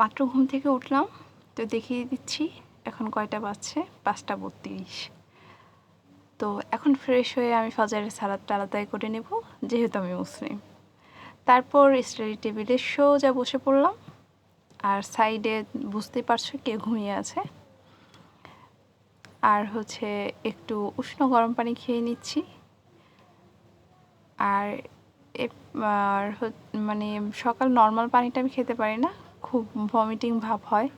মাত্র ঘুম থেকে উঠলাম, তো দেখিয়ে দিচ্ছি এখন কয়টা বাজছে? পাঁচটা বত্রিশ। তো এখন ফ্রেশ হয়ে আমি ফাজারের সালাদটা আলাদাই করে নেব, যেহেতু আমি মুসলিম। তারপর স্টাডি টেবিলে সোজা বসে পড়লাম, আর সাইডে বুঝতেই পারছ কে ঘুমিয়ে আছে? আর হচ্ছে একটু উষ্ণ গরম পানি খেয়ে নিচ্ছি। আর মানে সকাল নর্মাল পানিটা আমি খেতে পারি না খুব ভমিটিং ভাব হয়।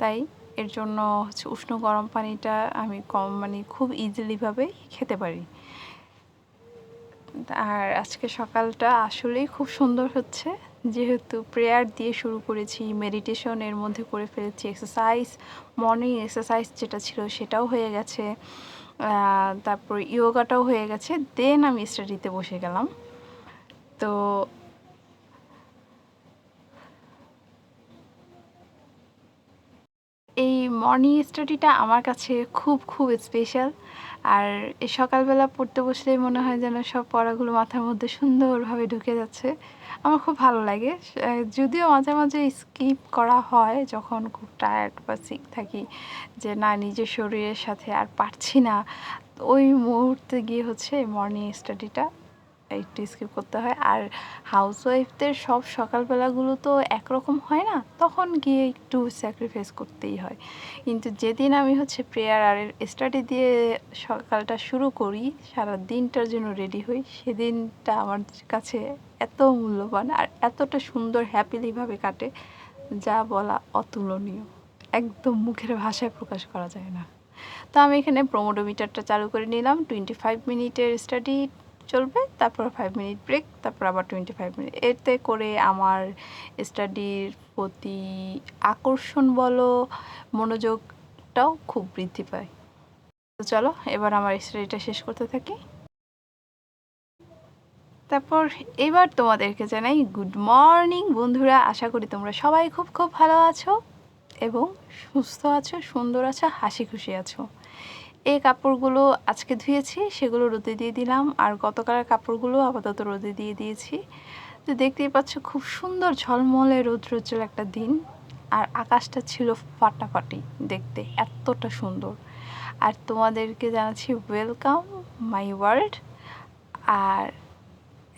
তাই এর জন্য হচ্ছে উষ্ণ গরম পানিটা আমি কম মানে খুব ইজিলিভাবেই খেতে পারি। আর আজকে সকালটা আসলেই খুব সুন্দর হচ্ছে। যেহেতু প্রেয়ার দিয়ে শুরু করেছি মেডিটেশন এর মধ্যে করে ফেলেছি এক্সারসাইজ মর্নিং এক্সারসাইজ যেটা ছিল সেটাও হয়ে গেছে। তারপর ইয়োগাটাও হয়ে গেছে। দেন আমি স্টাডিতে বসে গেলাম। তো এই মর্নিং স্টাডিটা আমার কাছে খুব খুব স্পেশাল আর সকালবেলা পড়তে বসলেই মনে হয় যেন সব পড়াগুলো মাথার মধ্যে সুন্দরভাবে ঢুকে যাচ্ছে। আমার খুব ভালো লাগে। যদিও মাঝে মাঝে স্কিপ করা হয় যখন খুব টায়ার্ড বা সিক থাকি যে না, নিজের শরীরের সাথে আর পারছি না, ওই মুহূর্তে গিয়ে হচ্ছে মর্নিং স্টাডিটা একটু স্কিপ করতে হয়। আর হাউস ওয়াইফদের সব সকালবেলাগুলো তো একরকম হয় না, তখন গিয়ে একটু স্যাক্রিফাইস করতেই হয়। কিন্তু যেদিন আমি হচ্ছে প্রেয়ার আর স্টাডি দিয়ে সকালটা শুরু করি, সারা দিনটার জন্য রেডি হই, সেদিনটা আমার কাছে এত মূল্যবান আর এতটা সুন্দর হ্যাপিলিভাবে কাটে, যা বলা অতুলনীয়। একদম মুখের ভাষায় প্রকাশ করা যায় না। তো আমি এখানে প্রোমোডোমিটারটা চালু করে নিলাম টোয়েন্টি ফাইভ মিনিটের স্টাডি চলবে, তারপর ফাইভ মিনিট ব্রেক তারপর আবার টোয়েন্টি ফাইভ মিনিট এতে করে আমার স্টাডির প্রতি আকর্ষণ বলো, মনোযোগটাও খুব বৃদ্ধি পায়। তো চলো, এবার আমার স্টাডিটা শেষ করতে থাকি। তারপর এবার তোমাদেরকে জানাই গুড মর্নিং বন্ধুরা। আশা করি তোমরা সবাই খুব খুব ভালো আছো এবং সুস্থ আছো, সুন্দর আছো হাসি খুশি আছো। এই কাপড়গুলো আজকে ধুয়েছি, সেগুলো রোদে দিয়ে দিলাম। আর গতকালের কাপড়গুলো আপাতত রোদে দিয়ে দিয়েছি। তো দেখতেই পাচ্ছ, খুব সুন্দর ঝলমলে রৌদ্রোজ্জ্বল একটা দিন। আর আকাশটা ছিল ফাটাফাটি দেখতে, এতটা সুন্দর। আর তোমাদেরকে জানাচ্ছি ওয়েলকাম মাই ওয়ার্ল্ড আর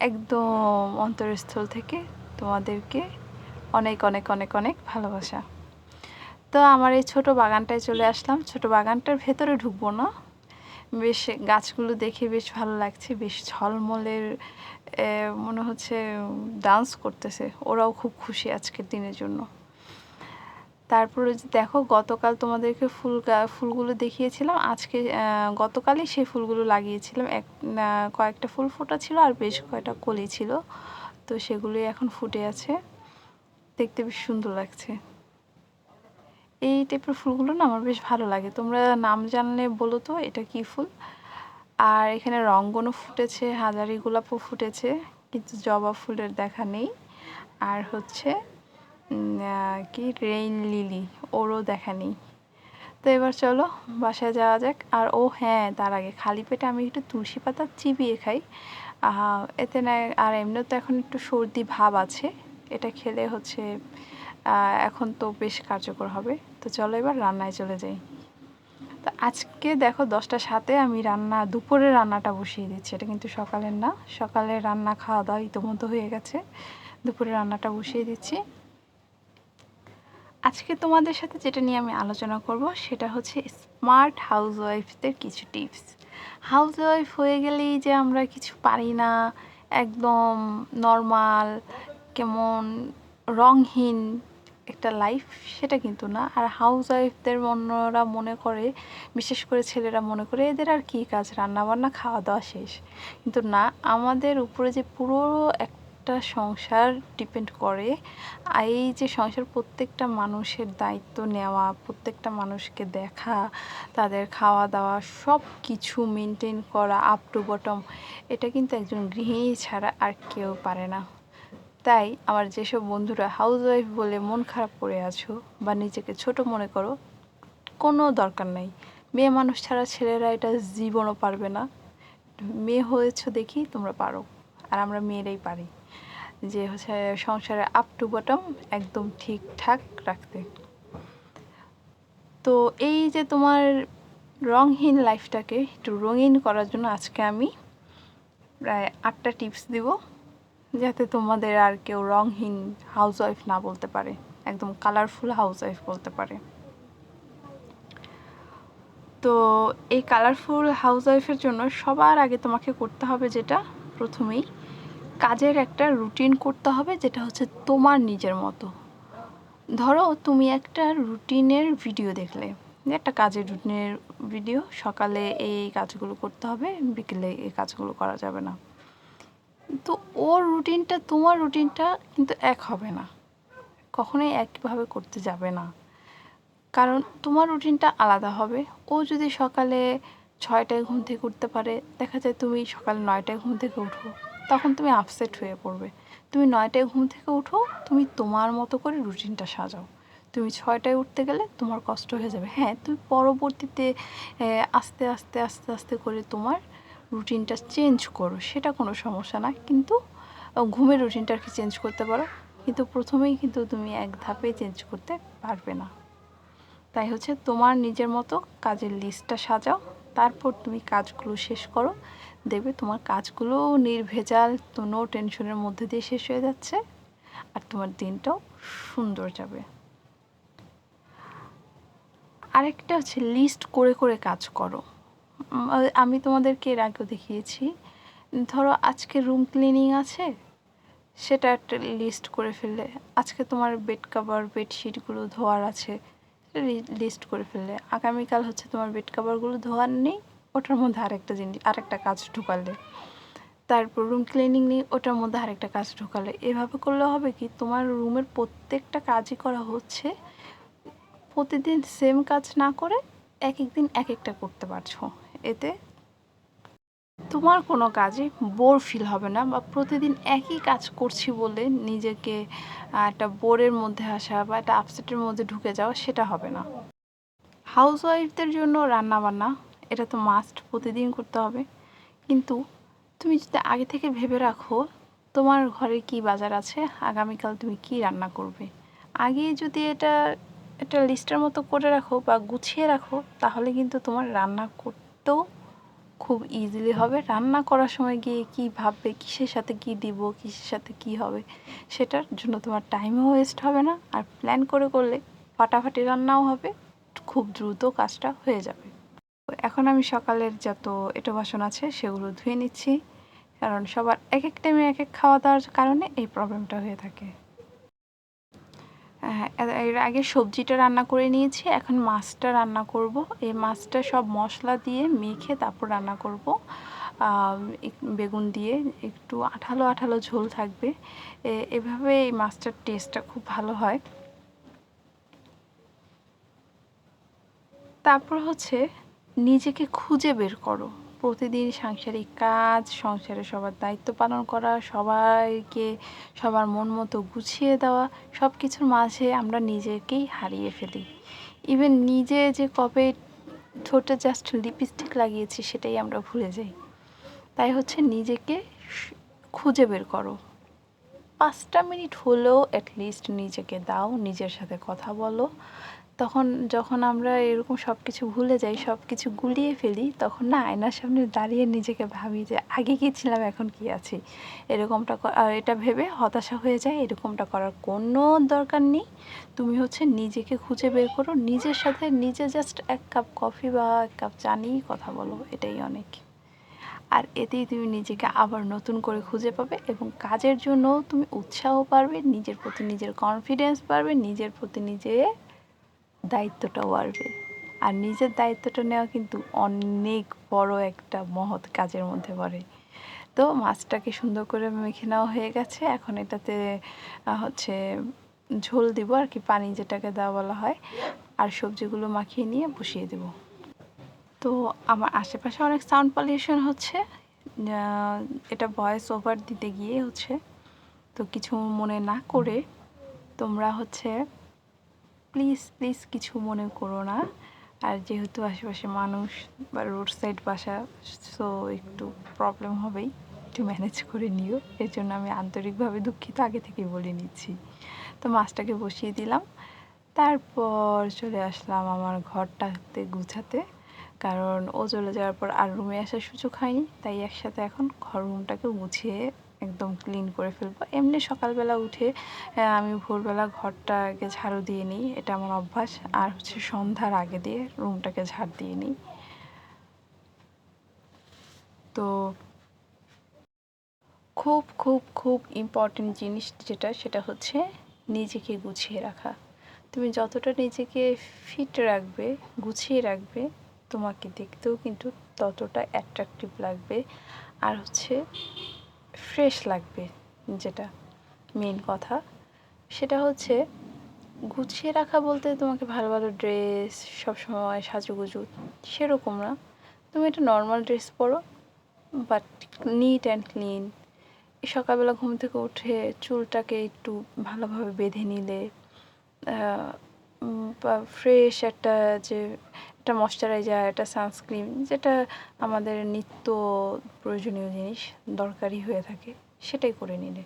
একদম অন্তরস্থল থেকে তোমাদেরকে অনেক অনেক অনেক অনেক ভালোবাসা। তো আমার এই ছোট বাগানটায় চলে আসলাম। ছোট বাগানটার ভেতরে ঢুকবো না। বেশ গাছগুলো দেখে বেশ ভালো লাগছে, বেশ ঝলমলের মনে হচ্ছে ডান্স করতেছে। ওরাও খুব খুশি আজকের দিনের জন্য। তারপরে দেখো, গতকাল তোমাদেরকে ফুল ফুলগুলো দেখিয়েছিলাম। আজকে গতকালই সেই ফুলগুলো লাগিয়েছিলাম। এক কয়েকটা ফুল ফোটা ছিল আর বেশ কয়েকটা কলি ছিল। তো সেগুলোই এখন ফুটে আছে। দেখতে বেশ সুন্দর লাগছে। এই টাইপের ফুলগুলো না আমার বেশ ভালো লাগে। তোমরা নাম জানলে বলো তো, এটা কি ফুল? আর এখানে রঙ্গনও ফুটেছে, হাজারি গোলাপও ফুটেছে, কিন্তু জবা ফুলের দেখা নেই। আর হচ্ছে কি রেইন লিলি ওরও দেখা নেই। তো এবার চলো, বাসায় যাওয়া যাক। আর ও হ্যাঁ তার আগে খালি পেটে আমি একটু তুলসী পাতা চিবিয়ে খাই। এতে না, আর এমনিও তো এখন একটু সর্দি ভাব আছে। এটা খেলে হচ্ছে এখন তো বেশ কার্যকর হবে। তো চলো এবার রান্নায় চলে যাই। তো আজকে দেখো দশটা সাথে আমি রান্না দুপুরে রান্নাটা বসিয়ে দিচ্ছি। এটা কিন্তু সকালের না সকালে রান্না খাওয়া দাওয়া ইতোমধ্যে হয়ে গেছে। দুপুরে রান্নাটা বসিয়ে দিচ্ছি। আজকে তোমাদের সাথে যেটা নিয়ে আমি আলোচনা করব সেটা হচ্ছে স্মার্ট হাউস ওয়াইফদের কিছু টিপস। হাউস ওয়াইফ হয়ে গেলেই যে আমরা কিছু পারি না, একদম নর্মাল, কেমন রংহীন একটা লাইফ সেটা কিন্তু না। আর হাউস ওয়াইফদের অন্যরা মনে করে, বিশেষ করে ছেলেরা মনে করে, এদের আর কী কাজ? রান্না বান্না খাওয়া দাওয়া শেষ। কিন্তু না, আমাদের উপরে যে পুরো একটা সংসার ডিপেন্ড করে এই যে সংসার প্রত্যেকটা মানুষের দায়িত্ব নেওয়া, প্রত্যেকটা মানুষকে দেখা, তাদের খাওয়া দাওয়া সব কিছু মেনটেন করা আপ টু বটম এটা কিন্তু একজন গৃহিণী ছাড়া আর কেউ পারে না। তাই আমার যেসব বন্ধুরা হাউস ওয়াইফ বলে মন খারাপ করে আছো বা নিজেকে ছোট মনে করো, কোনো দরকার নাই। মেয়ে মানুষ ছাড়া ছেলেরা এটা জীবনও পারবে না। মেয়ে হয়েছো দেখি তোমরা পারো, আর আমরা মেয়েরাই পারি। যে হচ্ছে সংসারে আপ টু বটম একদম ঠিকঠাক রাখতে। তো এই যে তোমার রঙহীন লাইফটাকে একটু রঙিন করার জন্য আজকে আমি প্রায় আটটা টিপস দিব। যাতে তোমাদের আর কেউ রংহীন হাউস ওয়াইফ না বলতে পারে, একদম কালারফুল হাউস ওয়াইফ বলতে পারে। তো এই কালারফুল হাউস ওয়াইফের জন্য সবার আগে তোমাকে করতে হবে যেটা, প্রথমেই কাজের একটা রুটিন করতে হবে, যেটা হচ্ছে তোমার নিজের মতো। ধরো তুমি একটা রুটিনের ভিডিও দেখলে, একটা কাজের রুটিনের ভিডিও সকালে এই কাজগুলো করতে হবে, বিকেলে এই কাজগুলো করা যাবে না। তো ওর রুটিনটা, তোমার রুটিনটা কিন্তু এক হবে না। কখনোই একভাবে করতে যাবে না। কারণ তোমার রুটিনটা আলাদা হবে। ও যদি সকালে ছয়টায় ঘুম থেকে উঠতে পারে, দেখা যায় তুমি সকালে নয়টায় ঘুম থেকে উঠো, তখন তুমি আপসেট হয়ে পড়বে। তুমি নয়টায় ঘুম থেকে উঠো, তুমি তোমার মতো করে রুটিনটা সাজাও। তুমি ছয়টায় উঠতে গেলে তোমার কষ্ট হয়ে যাবে। হ্যাঁ তুমি পরবর্তীতে আস্তে আস্তে আস্তে আস্তে করে তোমার রুটিনটা চেঞ্জ করো, সেটা কোনো সমস্যা না। কিন্তু ঘুমের রুটিনটা আর কি চেঞ্জ করতে পারো। কিন্তু প্রথমেই কিন্তু তুমি এক ধাপে চেঞ্জ করতে পারবে না। তাই হচ্ছে তোমার নিজের মতো কাজের লিস্টটা সাজাও। তারপর তুমি কাজগুলো শেষ করো। দেখবে তোমার কাজগুলো নির্ভেজাল, তো নো টেনশনের মধ্যে দিয়ে শেষ হয়ে যাচ্ছে। আর তোমার দিনটাও সুন্দর যাবে। আরেকটা হচ্ছে লিস্ট করে করে কাজ করো। আমি তোমাদেরকে এর আগেও দেখিয়েছি। ধরো আজকে রুম ক্লিনিং আছে, সেটা একটা লিস্ট করে ফেললে, আজকে তোমার বেড কাভার বেডশিটগুলো ধোয়ার আছে লিস্ট করে ফেললে, আগামীকাল হচ্ছে তোমার বেড কাভারগুলো ধোয়ার নেই, ওটার মধ্যে আরেকটা জিনিস, আরেকটা কাজ ঢুকালে। তারপর রুম ক্লিনিং নেই, ওটার মধ্যে আরেকটা কাজ ঢুকালে। এভাবে করলে হবে কি, তোমার রুমের প্রত্যেকটা কাজই করা হচ্ছে, প্রতিদিন সেম কাজ না করে এক এক দিন এক একটা করতে পারছ। এতে তোমার কোনো কাজে বোর ফিল হবে না বা প্রতিদিন একই কাজ করছি বলে নিজেকে একটা বোরের মধ্যে আসা বা একটা আপসেটের মধ্যে ঢুকে যাওয়া সেটা হবে না। হাউস ওয়াইফদের জন্য রান্নাবান্না, এটা তো মাস্ট প্রতিদিন করতে হবে। কিন্তু তুমি যদি আগে থেকে ভেবে রাখো, তোমার ঘরে কি বাজার আছে, আগামীকাল তুমি কি রান্না করবে? আগে যদি এটা, একটা লিস্টের মতো করে রাখো বা গুছিয়ে রাখো, তাহলে কিন্তু তোমার রান্না করতেও খুব ইজিলি হবে। রান্না করার সময় গিয়ে কি ভাববে? কিসের সাথে কি দিব? কিসের সাথে কি হবে? সেটার জন্য তোমার টাইমও ওয়েস্ট হবে না। আর প্ল্যান করে করলে ফাটাফাটি রান্নাও হবে। খুব দ্রুত কাজটা হয়ে যাবে। এখন আমি সকালের যত এটো বাসন আছে, সেগুলো ধুয়ে নিচ্ছি। কারণ সবার এক এক টাইমে এক এক খাওয়া দাওয়ার কারণে এই প্রবলেমটা হয়ে থাকে। এর আগে সবজিটা রান্না করে নিয়েছি, এখন মাছটা রান্না করব। এই মাছটা সব মশলা দিয়ে মেখে তারপর রান্না করব। বেগুন দিয়ে একটু আঠালো আঠালো ঝোল থাকবে। এভাবে এই মাছটার টেস্টটা খুব ভালো হয়। তারপর হচ্ছে নিজেকে খুঁজে বের করো। প্রতিদিন সাংসারিক কাজ, সংসারে সবার দায়িত্ব পালন করা, সবাইকে সবার মন মতো গুছিয়ে দেওয়া সব কিছুর মাঝে আমরা নিজেকেই হারিয়ে ফেলি। ইভেন নিজে যে কবে ঠোঁটে জাস্ট লিপস্টিক লাগিয়েছি সেটাই আমরা ভুলে যাই। তাই হচ্ছে নিজেকে খুঁজে বের করো। পাঁচটা মিনিট হলেও অ্যাটলিস্ট নিজেকে দাও, নিজের সাথে কথা বলো তখন যখন আমরা এরকম সব কিছু ভুলে যাই সব কিছু গুলিয়ে ফেলি, তখন না আয়নার সামনে দাঁড়িয়ে নিজেকে ভাবি যে, আগে কী ছিলাম, এখন কি আছি? এরকমটা এটা ভেবে হতাশা হয়ে যায় এরকমটা করার কোনো দরকার নেই। তুমি হচ্ছে নিজেকে খুঁজে বের করো, নিজের সাথে নিজে জাস্ট এক কাপ কফি বা এক কাপ চা নিয়েই কথা বলো, এটাই অনেক। আর এতেই তুমি নিজেকে আবার নতুন করে খুঁজে পাবে এবং কাজের জন্য তুমি উৎসাহ পারবে, নিজের প্রতি নিজের কনফিডেন্স পারবে নিজের প্রতি নিজে দায়িত্বটাও বাড়বে। আর নিজের দায়িত্বটা নেওয়া কিন্তু অনেক বড় একটা মহৎ কাজের মধ্যে পড়ে। তো মাছটাকে সুন্দর করে মেখে নেওয়া হয়ে গেছে। এখন এটাতে হচ্ছে ঝোল দিব আর কি, পানি যেটাকে দেওয়া বলা হয়। আর সবজিগুলো মাখিয়ে নিয়ে বসিয়ে দেব। তো আমার আশেপাশে অনেক সাউন্ড পলিউশন হচ্ছে। এটা ভয়েস ওভার দিতে গিয়ে হচ্ছে। তো কিছু মনে না করে তোমরা হচ্ছে প্লিজ প্লিজ কিছু মনে করো না। আর যেহেতু আশেপাশে মানুষ বা রোড সাইড বাসা সো একটু প্রবলেম হবেই একটু ম্যানেজ করে নিও। এর জন্য আমি আন্তরিকভাবে দুঃখিত, আগে থেকেই বলে নিচ্ছি। তো মাছটাকে বসিয়ে দিলাম। তারপর চলে আসলাম আমার ঘরটাতে গুছাতে। কারণ ও চলে যাওয়ার পর আর রুমে আসার সুযোগ হয়নি, তাই একসাথে এখন ঘর রুমটাকে গুছিয়ে একদম ক্লিন করে ফেলব। এমনি সকালবেলা উঠে আমি ভোরবেলা ঘরটা আগে ঝাড়ু দিয়ে নিই, এটা আমার অভ্যাস। আর হচ্ছে সন্ধ্যার আগে দিয়ে রুমটাকে ঝাড় দিয়ে নিই। তো খুব খুব খুব ইম্পর্টেন্ট জিনিস যেটা, সেটা হচ্ছে নিজেকে গুছিয়ে রাখা। তুমি যতটা নিজেকে ফিট রাখবে, গুছিয়ে রাখবে, তোমাকে দেখতেও কিন্তু ততটা অ্যাট্রাকটিভ লাগবে। আর হচ্ছে ফ্রেশ লাগবে যেটা মেন কথা। সেটা হচ্ছে গুছিয়ে রাখা বলতে তোমাকে ভালো ভালো ড্রেস সবসময় সাজুগুজু সেরকম না। তুমি একটা নর্মাল ড্রেস পরো বাট নিট অ্যান্ড ক্লিন সকালবেলা ঘুম থেকে উঠে চুলটাকে একটু ভালোভাবে বেঁধে নিলে ফ্রেশ একটা যে, একটা ময়শ্চারাইজার একটা সানস্ক্রিন যেটা আমাদের নিত্য প্রয়োজনীয় জিনিস দরকারি হয়ে থাকে, সেটাই করে নিলে।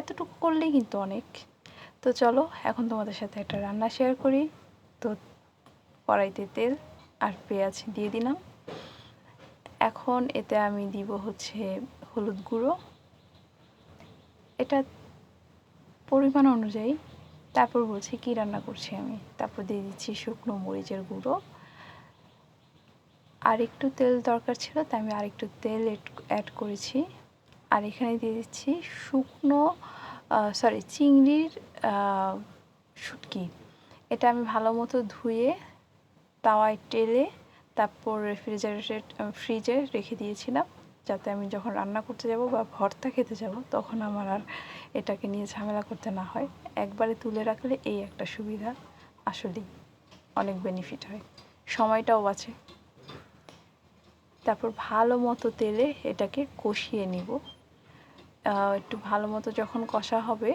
এতটুকু করলেই কিন্তু অনেক। তো চলো, এখন তোমাদের সাথে একটা রান্না শেয়ার করি। তো কড়াইতে তেল আর পেঁয়াজ দিয়ে দিলাম। এখন এতে আমি দিব হচ্ছে হলুদ গুঁড়ো। এটা পরিমাণ অনুযায়ী তারপর বলছি, কী রান্না করছি আমি? তারপর দিয়ে দিচ্ছি শুকনো মরিচের গুঁড়ো। আর একটু তেল দরকার ছিল, তাই আমি আরেকটু তেল অ্যাড করেছি। আর এখানে দিয়ে দিচ্ছি শুকনো সরি চিংড়ির শুটকি। এটা আমি ভালো মতো ধুয়ে তাওয়ায় টেলে তারপর রেফ্রিজারেটর ফ্রিজে রেখে দিয়েছিলাম। যাতে আমি যখন রান্না করতে যাব বা ভর্তা খেতে যাব, তখন আমার আর এটাকে নিয়ে ঝামেলা করতে না হয়। একবারে তুলে রাখলে এই একটা সুবিধা আসলেই অনেক বেনিফিট হয়। সময়টাও বাঁচে। তারপর ভালো মতো তেলে এটাকে কষিয়ে নিব। একটু ভালো মতো যখন কষা হবে,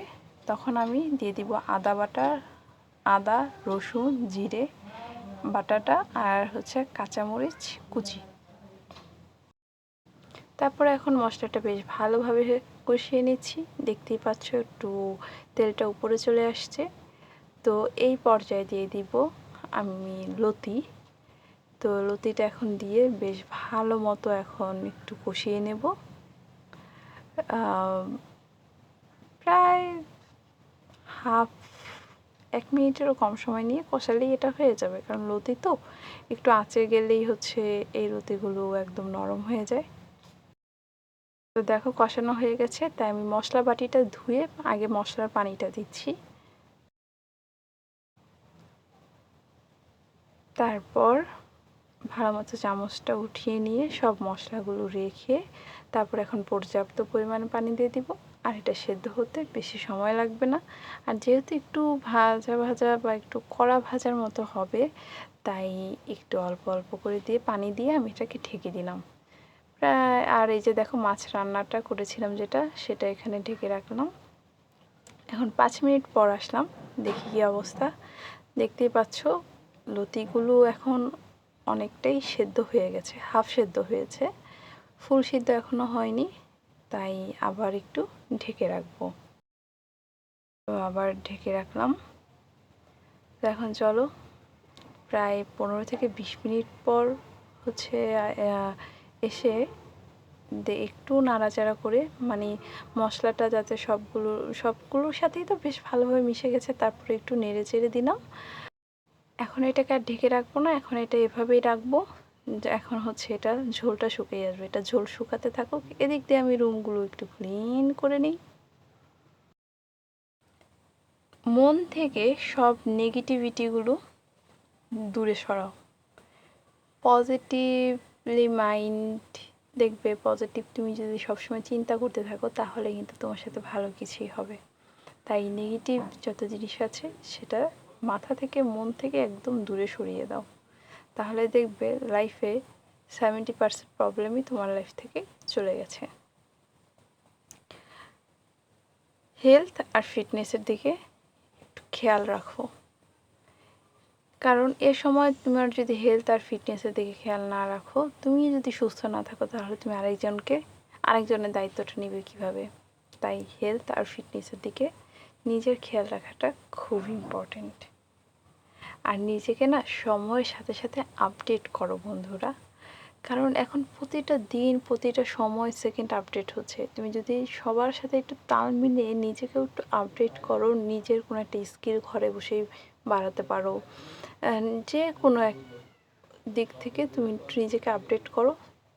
তখন আমি দিয়ে দিব আদা বাটা, আদা, রসুন, জিরে, বাটাটা আর হচ্ছে কাঁচামরিচ কুচি। তারপরে এখন মশলাটা বেশ ভালোভাবে কষিয়ে নিচ্ছি। দেখতেই পাচ্ছ একটু তেলটা উপরে চলে আসছে। তো এই পর্যায়ে দিয়ে দিব আমি লতি। তো লতিটা এখন দিয়ে বেশ ভালো মতো এখন একটু কষিয়ে নেব। প্রায় হাফ, এক মিনিটেরও কম সময় নিয়ে কষালেই এটা হয়ে যাবে। কারণ লতি তো একটু আঁচে গেলেই হচ্ছে এই লতিগুলো একদম নরম হয়ে যায়। তো দেখো কষানো হয়ে গেছে, তাই আমি মশলা বাটিটা ধুয়ে আগে মশলার পানিটা দিচ্ছি। তারপর ভালো মতো চামচটা উঠিয়ে নিয়ে সব মশলাগুলো রেখে তারপর এখন পর্যাপ্ত পরিমাণে পানি দিয়ে দিব। আর এটা সেদ্ধ হতে বেশি সময় লাগবে না। আর যেহেতু একটু ভাজা ভাজা বা একটু কড়া ভাজার মতো হবে, তাই একটু অল্প অল্প করে দিয়ে পানি দিয়ে আমি এটাকে ঢেকে দিলাম। আর এই যে দেখো মাছ রান্নাটা করেছিলাম যেটা, সেটা এখানে ঢেকে রাখলাম। এখন পাঁচ মিনিট পর আসলাম, দেখি কী অবস্থা। দেখতেই পাচ্ছ, লতিগুলো এখন অনেকটাই সেদ্ধ হয়ে গেছে, হাফ সেদ্ধ হয়েছে। ফুল সিদ্ধ এখনও হয়নি, তাই আবার একটু ঢেকে রাখব। তো আবার ঢেকে রাখলাম। তো এখন চলো, প্রায় পনেরো থেকে বিশ মিনিট পর হচ্ছে এসে একটু নাড়াচাড়া করে মানে মশলাটা যাতে সবগুলো, সবগুলোর সাথেই তো বেশ ভালোভাবে মিশে গেছে, তারপরে একটু নেড়ে চেড়ে দিলাম। এখন এটাকে আর ঢেকে রাখব না, এখন এটা এভাবেই রাখব। এখন হচ্ছে এটা ঝোলটা শুকিয়ে আসবে, এটা ঝোল শুকাতে থাকুক। এদিক দিয়ে আমি রুমগুলো একটু ক্লিন করে নিই। মন থেকে সব নেগেটিভিটিগুলো দূরে সরাও। পজিটিভলি মাইন্ড দেখবে পজিটিভ তুমি যদি সবসময় চিন্তা করতে থাকো, তাহলে কিন্তু তোমার সাথে ভালো কিছুই হবে। তাই নেগেটিভ যত জিনিস আছে, সেটা মাথা থেকে, মন থেকে একদম দূরে সরিয়ে দাও। তাহলে দেখবে লাইফে সেভেন্টি পার্সেন্ট প্রবলেমই তোমার লাইফ থেকে চলে গেছে। হেলথ আর ফিটনেসের দিকে একটু খেয়াল রাখো। কারণ এ সময় তোমার যদি হেলথ আর ফিটনেসের দিকে খেয়াল না রাখো, তুমি যদি সুস্থ না থাকো, তাহলে তুমি আরেকজনকে, আরেকজনের দায়িত্বটা নেবে কীভাবে? তাই হেলথ আর ফিটনেসের দিকে নিজের খেয়াল রাখাটা খুব ইম্পর্টেন্ট আর নিজেকে না সময়ের সাথে সাথে আপডেট করো বন্ধুরা। কারণ এখন প্রতিটা দিন, প্রতিটা সময় সেকেন্ড আপডেট হচ্ছে। তুমি যদি সবার সাথে একটু তাল মিলিয়ে নিজেকেও একটু আপডেট করো, নিজের কোনো একটা স্কিল ঘরে বসেই বাড়াতে পারো। যে কোনো এক দিক থেকে তুমি নিজেকে আপডেট করো,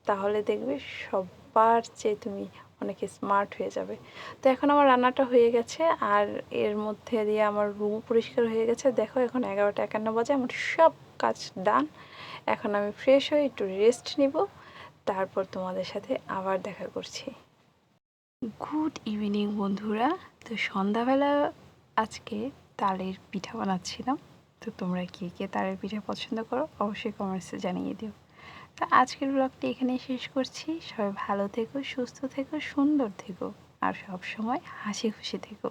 তাহলে দেখবে সবার চেয়ে তুমি অনেক স্মার্ট হয়ে যাবে। তো এখন আমার রান্নাটা হয়ে গেছে, আর এর মধ্যে দিয়ে আমার রুম পরিষ্কার হয়ে গেছে। দেখো এখন এগারোটা একান্ন বাজে, আমার সব কাজ ডান এখন আমি ফ্রেশ হয়ে একটু রেস্ট নিব, তারপর তোমাদের সাথে আবার দেখা করছি। গুড ইভিনিং বন্ধুরা। তো সন্ধ্যাবেলা আজকে তালের পিঠা বানাচ্ছিলাম। তো তোমরা কে কে তালের পিঠা পছন্দ করো অবশ্যই কমেন্টসে জানিয়ে দিও। তো আজকের ব্লগটি এখানে শেষ করছি। সবাই ভালো থেকো, সুস্থ থেকো, সুন্দর থেকো। আর সব সময় হাসি খুশি থেকো।